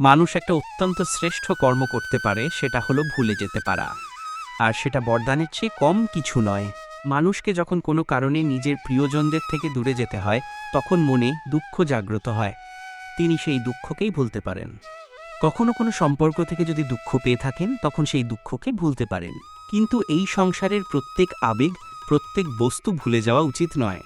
মানুষ একটা অত্যন্ত শ্রেষ্ঠ কর্ম করতে পারে, সেটা হলো ভুলে যেতে পারা। আর সেটা বরদানের চেয়ে কম কিছু নয়। মানুষকে যখন কোনো কারণে নিজের প্রিয়জনদের থেকে দূরে যেতে হয়, তখন মনে দুঃখ জাগ্রত হয়। তিনি সেই দুঃখকেই ভুলতে পারেন। কখনো কোনো সম্পর্ক থেকে যদি দুঃখ পেয়ে থাকেন, তখন সেই দুঃখকে ভুলতে পারেন। কিন্তু এই সংসারের প্রত্যেক আবেগ, প্রত্যেক বস্তু ভুলে যাওয়া উচিত নয়।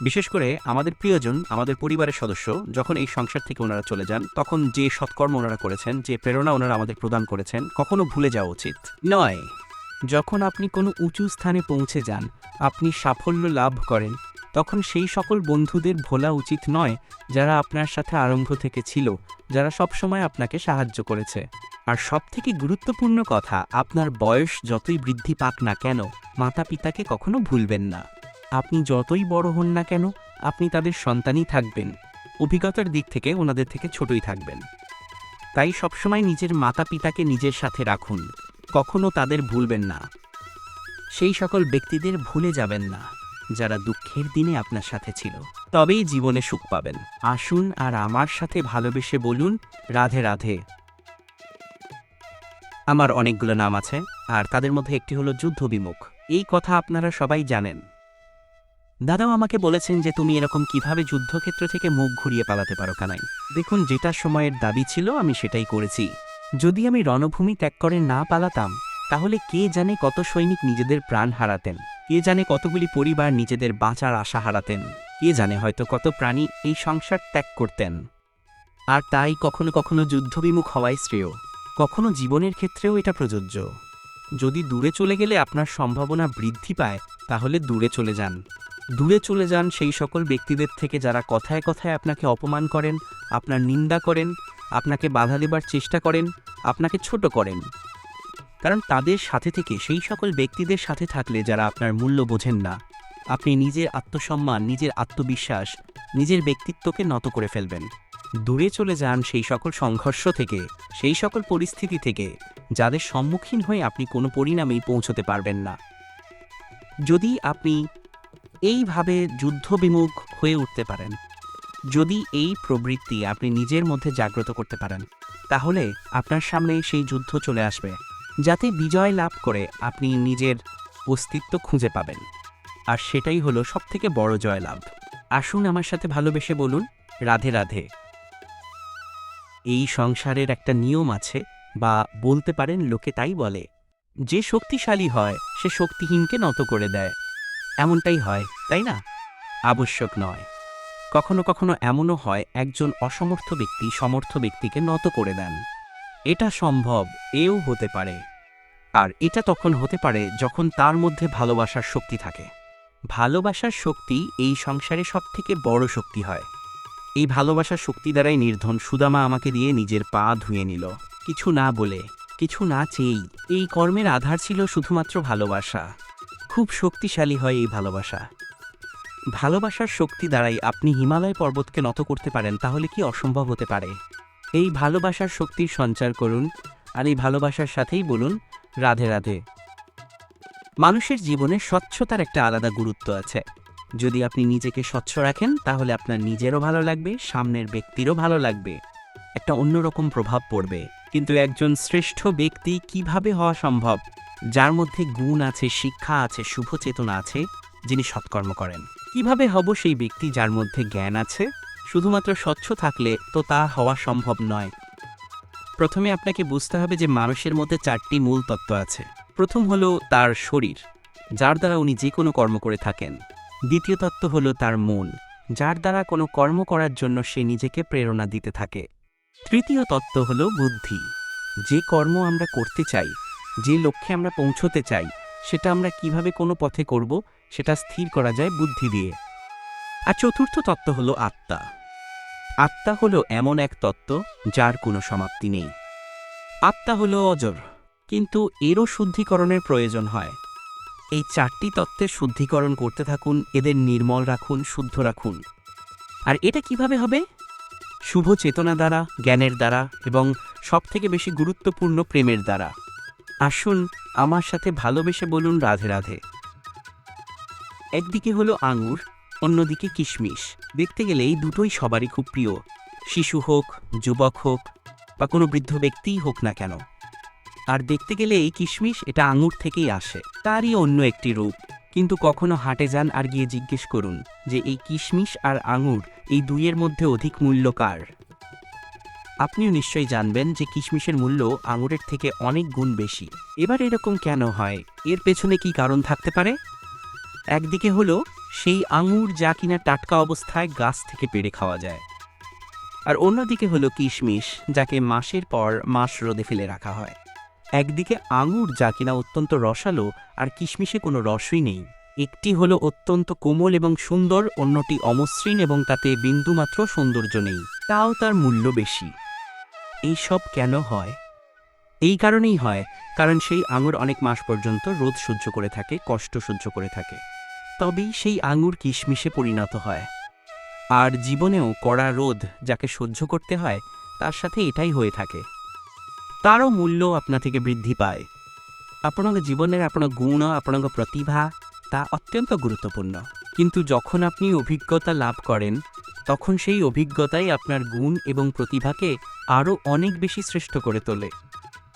বিশেষ করে আমাদের প্রিয়জন, আমাদের পরিবারের সদস্য যখন এই সংসার থেকে ওনারা চলে যান, তখন যে সৎকর্ম ওনারা করেছেন, যে প্রেরণা ওনারা আমাদের প্রদান করেছেন, কখনো ভুলে যাওয়া উচিত। নয়, যখন আপনি কোনো উঁচু স্থানে পৌঁছে যান, আপনি সাফল্য লাভ করেন, তখন সেই সকল বন্ধুদের ভোলা উচিত নয় যারা আপনার সাথে আরম্ভ থেকে ছিল, যারা সবসময় আপনাকে সাহায্য করেছে। আর সবথেকে গুরুত্বপূর্ণ কথা, আপনার বয়স যতই বৃদ্ধি পাক না কেন মাতা পিতাকে কখনো ভুলবেন না। আপনি যতই বড় হন না কেন, আপনি তাদের সন্তানই থাকবেন। অভিজ্ঞতার দিক থেকে ওনাদের থেকে ছোটই থাকবেন। তাই সবসময় নিজের মাতা পিতাকে নিজের সাথে রাখুন। কখনো তাদের ভুলবেন না। সেই সকল ব্যক্তিদের ভুলে যাবেন না, যারা দুঃখের দিনে আপনার সাথে ছিল। তবেই জীবনে সুখ পাবেন। আসুন আর আমার সাথে ভালোবেসে বলুন, রাধে রাধে। আমার অনেকগুলো নাম আছে, আর তাদের মধ্যে একটি হলো যুদ্ধ বিমুখ এই কথা আপনারা সবাই জানেন। দাদাও আমাকে বলেছেন যে তুমি এরকম কীভাবে যুদ্ধক্ষেত্র থেকে মুখ ঘুরিয়ে পালাতে পারো কানাই। দেখুন, যেটা সময়ের দাবি ছিল, আমি সেটাই করেছি। যদি আমি রণভূমি ত্যাগ করে না পালাতাম, তাহলে কে জানে কত সৈনিক নিজেদের প্রাণ হারাতেন? কে জানে কতগুলি পরিবার নিজেদের বাঁচার আশা হারাতেন? কে জানে হয়তো কত প্রাণী এই সংসার ত্যাগ করতেন? আর তাই কখনো কখনো যুদ্ধবিমুখ হওয়াই শ্রেয়। কখনো জীবনের ক্ষেত্রেও এটা প্রযোজ্য। যদি দূরে চলে গেলে আপনার সম্ভাবনা বৃদ্ধি পায়, তাহলে দূরে চলে যান। দূরে চলে যান সেই সকল ব্যক্তিদের থেকে যারা কথায় কথায় আপনাকে অপমান করেন, আপনার নিন্দা করেন, আপনাকে বাধা দেবার চেষ্টা করেন, আপনাকে ছোট করেন। কারণ তাদের সাথে থেকে, সেই সকল ব্যক্তিদের সাথে থাকলে যারা আপনার মূল্য বোঝেন না, আপনি নিজের আত্মসম্মান, নিজের আত্মবিশ্বাস, নিজের ব্যক্তিত্বকে নত করে ফেলবেন। দূরে চলে যান সেই সকল সংঘর্ষ থেকে, সেই সকল পরিস্থিতি থেকে, যাদের সম্মুখীন হয়ে আপনি কোনো পরিণামেই পৌঁছতে পারবেন না। যদি আপনি এইভাবে যুদ্ধবিমুখ হয়ে উঠতে পারেন। যদি এই প্রবৃত্তি আপনি নিজের মধ্যে জাগ্রত করতে পারেন, তাহলে আপনার সামনে সেই যুদ্ধ চলে আসবে, যাতে বিজয় লাভ করে আপনি নিজের অস্তিত্ব খুঁজে পাবেন। আর সেটাই হলো সবথেকে বড় জয়লাভ। আসুন আমার সাথে ভালোবেসে বলুন, রাধে রাধে। এই সংসারের একটা নিয়ম আছে, বা বলতে পারেন লোকে তাই বলে, যে শক্তিশালী হয়, সে শক্তিহীনকে নত করে দেয়। এমনটাই হয়। তাই না? আবশ্যক নয়। কখনো কখনো এমনও হয়, একজন অসমর্থ ব্যক্তি সমর্থ ব্যক্তিকে নত করে দেন। এটা সম্ভব, এও হতে পারে। আর এটা তখন হতে পারে যখন তার মধ্যে ভালোবাসার শক্তি থাকে। ভালোবাসার শক্তি এই সংসারে সবথেকে বড় শক্তি হয়। এই ভালোবাসার শক্তি দ্বারাই নির্ধন সুদামা আমাকে দিয়ে নিজের পা ধুয়ে নিল। কিছু না বলে, কিছু না চেয়েই, এই কর্মের আধার ছিল শুধুমাত্র ভালোবাসা। খুব শক্তিশালী হয় এই ভালোবাসা। ভালোবাসার শক্তি দ্বারাই আপনি হিমালয় পর্বতকে নত করতে পারেন, তাহলে কি অসম্ভব হতে পারে? এই ভালোবাসার শক্তির সঞ্চার করুন আর এই ভালোবাসার সাথেই বলুন, রাধে রাধে। মানুষের জীবনে স্বচ্ছতার একটা আলাদা গুরুত্ব আছে। যদি আপনি নিজেকে স্বচ্ছ রাখেন, তাহলে আপনার নিজেরও ভালো লাগবে, সামনের ব্যক্তিরও ভালো লাগবে। একটা অন্যরকম প্রভাব পড়বে। কিন্তু একজন শ্রেষ্ঠ ব্যক্তি কীভাবে হওয়া সম্ভব? যার মধ্যে গুণ আছে, শিক্ষা আছে শুভ চেতনা আছে, যিনি সৎকর্ম করেন। কীভাবে হব সেই ব্যক্তি যার মধ্যে জ্ঞান আছে? শুধুমাত্র স্বচ্ছ থাকলে তো তা হওয়া সম্ভব নয়। প্রথমে আপনাকে বুঝতে হবে যে মানুষের মধ্যে চারটি মূল তত্ত্ব আছে। প্রথম হলো তার শরীর, যার দ্বারা উনি যে কোনো কর্ম করে থাকেন। দ্বিতীয় তত্ত্ব হলো তার মন, যার দ্বারা কোনো কর্ম করার জন্য সে নিজেকে প্রেরণা দিতে থাকে। তৃতীয় তত্ত্ব হলো বুদ্ধি, যে কর্ম আমরা করতে চাই, যে লক্ষ্যে আমরা পৌঁছতে চাই, সেটা আমরা কীভাবে কোনো পথে করব সেটা স্থির করা যায় বুদ্ধি দিয়ে। আর চতুর্থ তত্ত্ব হল আত্মা। আত্মা হলো এমন এক তত্ত্ব যার কোনো সমাপ্তি নেই। আত্মা হলো অজর, কিন্তু এরও শুদ্ধিকরণের প্রয়োজন হয়। এই চারটি তত্ত্বের শুদ্ধিকরণ করতে থাকুন, এদের নির্মল রাখুন, শুদ্ধ রাখুন। আর এটা কীভাবে হবে? শুভ চেতনা দ্বারা, জ্ঞানের দ্বারা এবং সবথেকে বেশি গুরুত্বপূর্ণ প্রেমের দ্বারা। আসুন আমার সাথে ভালোবেসে বলুন রাধে রাধে। একদিকে হলো আঙুর, অন্যদিকে কিশমিশ। দেখতে গেলে এই দুটোই সবারই খুব প্রিয়। শিশু হোক, যুবক হোক, বা কোনো বৃদ্ধ ব্যক্তিই হোক না কেন। আর দেখতে গেলে এই কিশমিশ এটা আঙুর থেকেই আসে। তারই অন্য একটি রূপ। কিন্তু কখনো হাটে যান আর গিয়ে জিজ্ঞেস করুন যে এই কিশমিশ আর আঙুর এই দুইয়ের মধ্যে অধিক মূল্য কার? আপনিও নিশ্চয়ই জানবেন যে কিশমিশের মূল্য আঙুরের থেকে অনেক গুণ বেশি। এবার এরকম কেন হয়? এর পেছনে কি কারণ থাকতে পারে? একদিকে হলো সেই আঙুর যা কিনা টাটকা অবস্থায় গাছ থেকে পেড়ে খাওয়া যায়, আর অন্যদিকে হলো কিশমিশ, যাকে মাসের পর মাস রোদে ফেলে রাখা হয়। একদিকে আঙুর যা কিনা অত্যন্ত রসালো, আর কিশমিশে কোনো রসই নেই। একটি হলো অত্যন্ত কোমল এবং সুন্দর, অন্যটি অমসৃণ এবং তাতে বিন্দুমাত্র সৌন্দর্য নেই, তাও তার মূল্য বেশি। এই সব কেন হয়? এই কারণেই হয়, কারণ সেই আঙুর অনেক মাস পর্যন্ত রোদ সহ্য করে থাকে, কষ্ট সহ্য করে থাকে। তবেই সেই আঙুর কিশমিশে পরিণত হয়। আর জীবনেও কড়া রোদ যাকে সহ্য করতে হয়, তার সাথে এটাই হয়ে থাকে। তারও মূল্য আপনা থেকে বৃদ্ধি পায়। আপনার জীবনের আপনার গুণ, আপনার প্রতিভা, তা অত্যন্ত গুরুত্বপূর্ণ। কিন্তু যখন আপনি অভিজ্ঞতা লাভ করেন, তখন সেই অভিজ্ঞতাই আপনার গুণ এবং প্রতিভাকে আরও অনেক বেশি শ্রেষ্ঠ করে তোলে।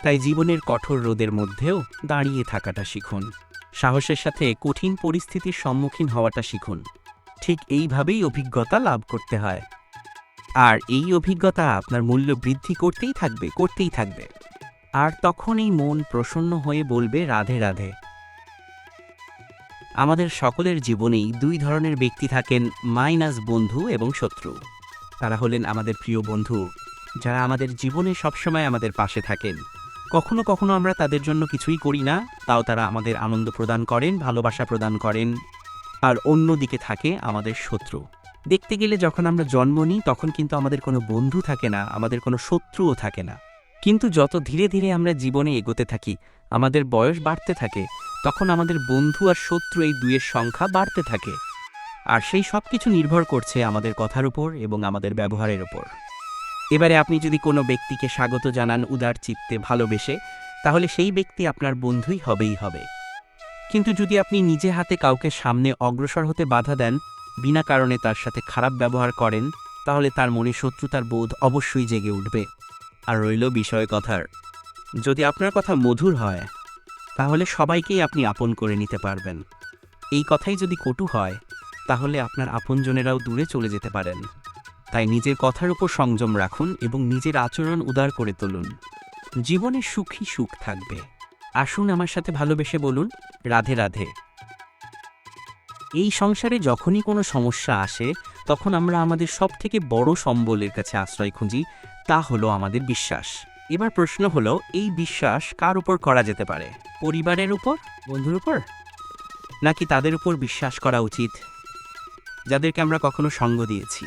তাই জীবনের কঠোর রোদের মধ্যেও দাঁড়িয়ে থাকাটা শিখুন। সাহসের সাথে কঠিন পরিস্থিতির সম্মুখীন হওয়াটা শিখুন। ঠিক এইভাবেই অভিজ্ঞতা লাভ করতে হয়। আর এই অভিজ্ঞতা আপনার মূল্য বৃদ্ধি করতেই থাকবে করতেই থাকবে। আর তখনই মন প্রসন্ন হয়ে বলবে, রাধে রাধে। আমাদের সকলের জীবনেই দুই ধরনের ব্যক্তি থাকেন, মাইনাস বন্ধু এবং শত্রু। তারা হলেন আমাদের প্রিয় বন্ধু, যারা আমাদের জীবনে সবসময় আমাদের পাশে থাকেন। কখনো কখনো আমরা তাদের জন্য কিছুই করি না, তাও তারা আমাদের আনন্দ প্রদান করেন, ভালোবাসা প্রদান করেন। আর অন্যদিকে থাকে আমাদের শত্রু। দেখতে গেলে যখন আমরা জন্ম নিই, তখন কিন্তু আমাদের কোনো বন্ধু থাকে না, আমাদের কোনো শত্রুও থাকে না। কিন্তু যত ধীরে ধীরে আমরা জীবনে এগোতে থাকি, আমাদের বয়স বাড়তে থাকে, তখন আমাদের বন্ধু আর শত্রু এই দুইয়ের সংখ্যা বাড়তে থাকে। আর সেই সব কিছু নির্ভর করছে আমাদের কথার উপর এবং আমাদের ব্যবহারের উপর। এবারে আপনি যদি কোনো ব্যক্তিকে স্বাগত জানান উদার চিত্তে ভালোবেসে, তাহলে সেই ব্যক্তি আপনার বন্ধুই হবেই হবে। কিন্তু যদি আপনি নিজে হাতে কাউকে সামনে অগ্রসর হতে বাধা দেন, বিনা কারণে তার সাথে খারাপ ব্যবহার করেন, তাহলে তার মনে শত্রুতার বোধ অবশ্যই জেগে উঠবে। আর রইল বিষয় কথার। যদি আপনার কথা মধুর হয়, তাহলে সবাইকেই আপনি আপন করে নিতে পারবেন। এই কথাই যদি কটু হয়, তাহলে আপনার আপনজনেরাও দূরে চলে যেতে পারেন। তাই নিজের কথার উপর সংযম রাখুন এবং নিজের আচরণ উদার করে তুলুন। জীবনে সুখী সুখ থাকবে। আসুন আমার সাথে ভালোবেসে বলুন, রাধে রাধে। এই সংসারে যখনই কোনো সমস্যা আসে, তখন আমরা আমাদের সব থেকে বড় সম্বলের কাছে আশ্রয় খুঁজি, তা হলো আমাদের বিশ্বাস। এবার প্রশ্ন হলো, এই বিশ্বাস কার উপর করা যেতে পারে? পরিবারের উপর? বন্ধুর উপর? নাকি তাদের উপর বিশ্বাস করা উচিত? যাদেরকে আমরা কখনো সঙ্গ দিয়েছি?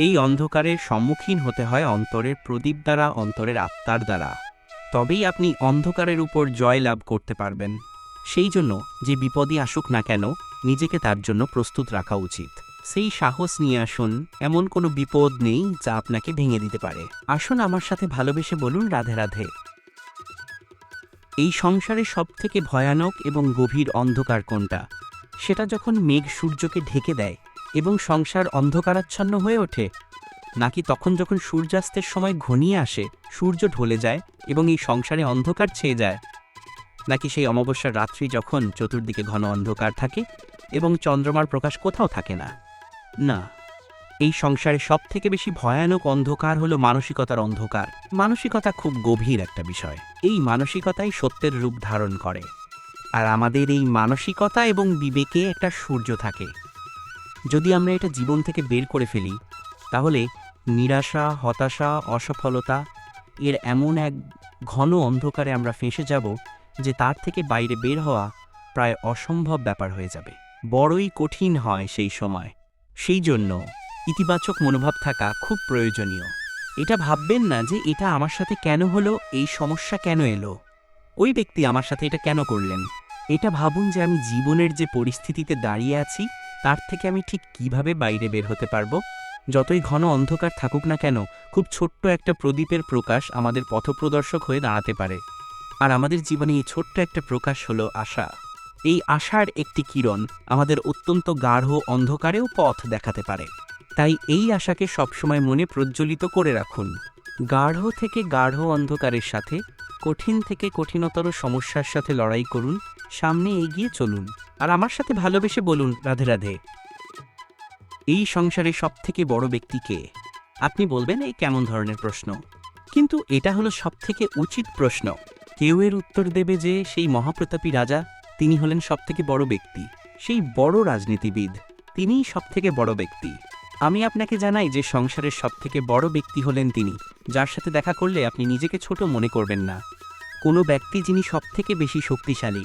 এই অন্ধকারের সম্মুখীন হতে হয় অন্তরের প্রদীপ দ্বারা, অন্তরের আত্মার দ্বারা। তবেই আপনি অন্ধকারের উপর জয় লাভ করতে পারবেন। সেই জন্য যে বিপদই আসুক না কেন, নিজেকে তার জন্য প্রস্তুত রাখা উচিত। সেই সাহস নিয়ে আসুন, এমন কোনো বিপদ নেই যা আপনাকে ভেঙে দিতে পারে। আসুন আমার সাথে ভালোবেসে বলুন, রাধে রাধে। এই সংসারে সবথেকে ভয়ানক এবং গভীর অন্ধকার কোনটা? সেটা যখন মেঘ সূর্যকে ঢেকে দেয় এবং সংসার অন্ধকারাচ্ছন্ন হয়ে ওঠে। নাকি তখন যখন সূর্যাস্তের সময় ঘনিয়ে আসে, সূর্য ঢলে যায় এবং এই সংসারে অন্ধকার ছেয়ে যায়? নাকি সেই অমাবস্যার রাত্রি যখন চতুর্দিকে ঘন অন্ধকার থাকে এবং চন্দ্রমার প্রকাশ কোথাও থাকে না? না, এই সংসারে সব থেকে বেশি ভয়ানক অন্ধকার হলো মানসিকতার অন্ধকার। মানসিকতা খুব গভীর একটা বিষয়। এই মানসিকতাই সত্যের রূপ ধারণ করে। আর আমাদের এই মানসিকতা এবং বিবেকে একটা সূর্য থাকে। যদি আমরা এটা জীবন থেকে বের করে ফেলি, তাহলে নিরাশা, হতাশা, অসফলতা এর এমন এক ঘন অন্ধকারে আমরা ফেঁসে যাব যে তার থেকে বাইরে বের হওয়া প্রায় অসম্ভব ব্যাপার হয়ে যাবে। বড়ই কঠিন হয় সেই সময়। সেই জন্য ইতিবাচক মনোভাব থাকা খুব প্রয়োজনীয়। এটা ভাববেন না যে এটা আমার সাথে কেন হলো, এই সমস্যা কেন এলো? ওই ব্যক্তি আমার সাথে এটা কেন করলেন? এটা ভাবুন যে আমি জীবনের যে পরিস্থিতিতে দাঁড়িয়ে আছি তার থেকে আমি ঠিক কীভাবে বাইরে বের হতে পারব? যতই ঘন অন্ধকার থাকুক না কেন, খুব ছোট্ট একটা প্রদীপের প্রকাশ আমাদের পথপ্রদর্শক হয়ে দাঁড়াতে পারে। আর আমাদের জীবনে এই ছোট্ট একটা প্রকাশ হলো আশা। এই আশার একটি কিরণ আমাদের অত্যন্ত গাঢ়, অন্ধকারেও পথ দেখাতে পারে। তাই এই আশাকে সবসময় মনে প্রজ্বলিত করে রাখুন। গাঢ় থেকে গাঢ় অন্ধকারের সাথে, কঠিন থেকে কঠিনতর সমস্যার সাথে লড়াই করুন। সামনে এগিয়ে চলুন আর আমার সাথে ভালোবেসে বলুন রাধে রাধে। এই সংসারে সবথেকে বড় ব্যক্তি কে? আপনি বলবেন এই কেমন ধরনের প্রশ্ন। কিন্তু এটা হলো সবথেকে উচিত প্রশ্ন। কেউ এর উত্তর দেবে যে সেই মহাপ্রতাপী রাজা, তিনি হলেন সবথেকে বড় ব্যক্তি। সেই বড় রাজনীতিবিদ, তিনিই সবথেকে বড় ব্যক্তি। আমি আপনাকে জানাই যে সংসারের সবথেকে বড় ব্যক্তি হলেন তিনি, যার সাথে দেখা করলে আপনি নিজেকে ছোট মনে করবেন না। কোনো ব্যক্তি যিনি সবথেকে বেশি শক্তিশালী।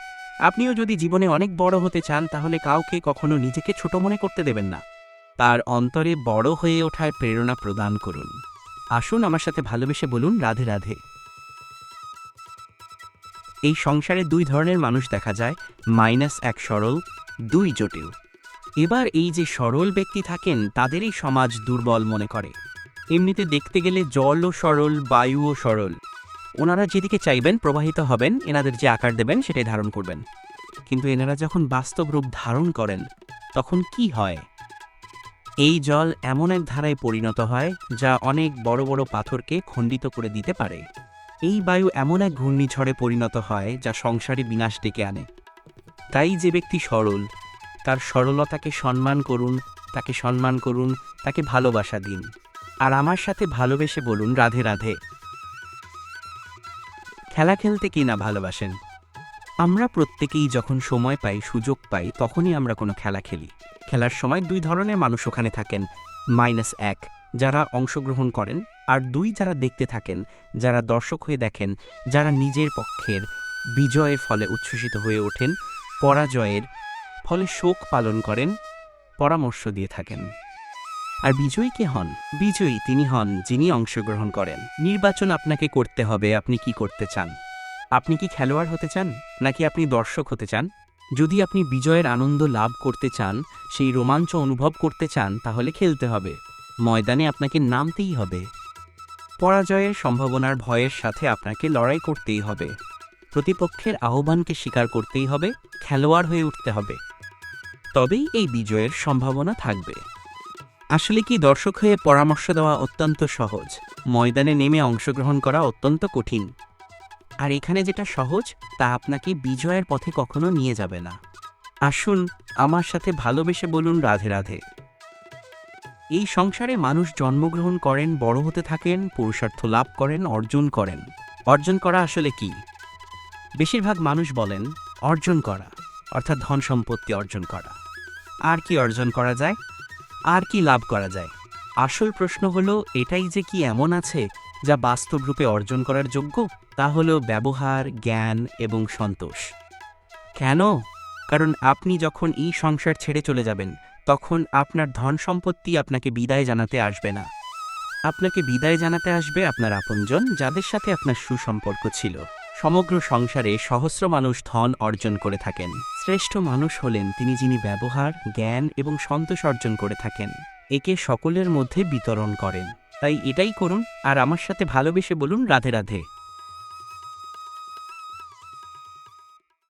আপনিও যদি জীবনে অনেক বড় হতে চান, তাহলে কাউকে কখনো নিজেকে ছোট মনে করতে দেবেন না। তার অন্তরে বড় হয়ে ওঠার প্রেরণা প্রদান করুন। আসুন আমার সাথে ভালোবেসে বলুন, রাধে রাধে। এই সংসারে দুই ধরনের মানুষ দেখা যায়, মাইনাস এক সরল, দুই জটিল। এবার এই যে সরল ব্যক্তি থাকেন, তাদেরই সমাজ দুর্বল মনে করে। এমনিতে দেখতে গেলে জলও সরল, বায়ুও সরল। ওনারা যেদিকে চাইবেন প্রবাহিত হবেন, এনাদের যে আকার দেবেন সেটাই ধারণ করবেন। কিন্তু এনারা যখন বাস্তব রূপ ধারণ করেন, তখন কি হয়? এই জল এমন এক ধারায় পরিণত হয়, যা অনেক বড় বড় পাথরকে খণ্ডিত করে দিতে পারে। এই বায়ু এমন এক ঘূর্ণিঝড়ে পরিণত হয়, যা সংসারে বিনাশ ডেকে আনে। তাই যে ব্যক্তি সরল, তার সরলতাকে সম্মান করুন, তাকে সম্মান করুন, তাকে ভালোবাসা দিন। আর আমার সাথে ভালোবেসে বলুন, রাধে রাধে। খেলা খেলতে কি না ভালোবাসেন? আমরা প্রত্যেকেই যখন সময় পাই, সুযোগ পাই, তখনই আমরা কোনো খেলা খেলি। খেলার সময় দুই ধরনের মানুষ ওখানে থাকেন মাইনাস এক, যারা অংশগ্রহণ করেন, আর দুই যারা দেখতে থাকেন, যারা দর্শক হয়ে দেখেন, যারা নিজের পক্ষের বিজয়ের ফলে উচ্ছ্বসিত হয়ে ওঠেন, পরাজয়ের ফলে শোক পালন করেন, পরামর্শ দিয়ে থাকেন। আর বিজয়ী কে হন? বিজয়ী তিনি হন যিনি অংশগ্রহণ করেন। নির্বাচন আপনাকে করতে হবে, আপনি কি করতে চান? আপনি কি খেলোয়াড় হতে চান, নাকি আপনি দর্শক হতে চান? যদি আপনি বিজয়ের আনন্দ লাভ করতে চান, সেই রোমাঞ্চ অনুভব করতে চান, তাহলে খেলতে হবে। ময়দানে আপনাকে নামতেই হবে। পরাজয়ের সম্ভাবনার ভয়ের সাথে আপনাকে লড়াই করতেই হবে। প্রতিপক্ষের আহ্বানকে স্বীকার করতেই হবে, খেলোয়াড় হয়ে উঠতে হবে। তবেই এই বিজয়ের সম্ভাবনা থাকবে। আসলে কি দর্শক হয়ে পরামর্শ দেওয়া অত্যন্ত সহজ? ময়দানে নেমে অংশগ্রহণ করা অত্যন্ত কঠিন। আর এখানে যেটা সহজ, তা আপনাকে বিজয়ের পথে কখনো নিয়ে যাবে না। আসুন, আমার সাথে ভালোবেসে বলুন রাধে রাধে। এই সংসারে মানুষ জন্মগ্রহণ করেন, বড় হতে থাকেন, পুরুষার্থ লাভ করেন, অর্জন করেন। অর্জন করা আসলে কি? বেশিরভাগ মানুষ বলেন, অর্জন করা, অর্থাৎ ধন সম্পত্তি অর্জন করা। আর কি অর্জন করা যায়? আর কি লাভ করা যায়? আসল প্রশ্ন হলো, এটাই যে কি এমন আছে যা বাস্তব রূপে অর্জন করার যোগ্য? তা হলো ব্যবহার, জ্ঞান এবং সন্তোষ। কেন? কারণ আপনি যখন এই সংসার ছেড়ে চলে যাবেন, তখন আপনার ধন সম্পত্তি আপনাকে বিদায় জানাতে আসবে না। আপনাকে বিদায় জানাতে আসবে আপনার আপনজন, যাদের সাথে আপনার সুসম্পর্ক ছিল। সমগ্র সংসারে সহস্র মানুষ ধন অর্জন করে থাকেন। শ্রেষ্ঠ মানুষ হলেন তিনি যিনি ব্যবহার, জ্ঞান এবং সন্তোষ অর্জন করে থাকেন। একে সকলের মধ্যে বিতরণ করেন। তাই এটাই করুন, আর আমার সাথে ভালোবেসে বলুন রাধে রাধে।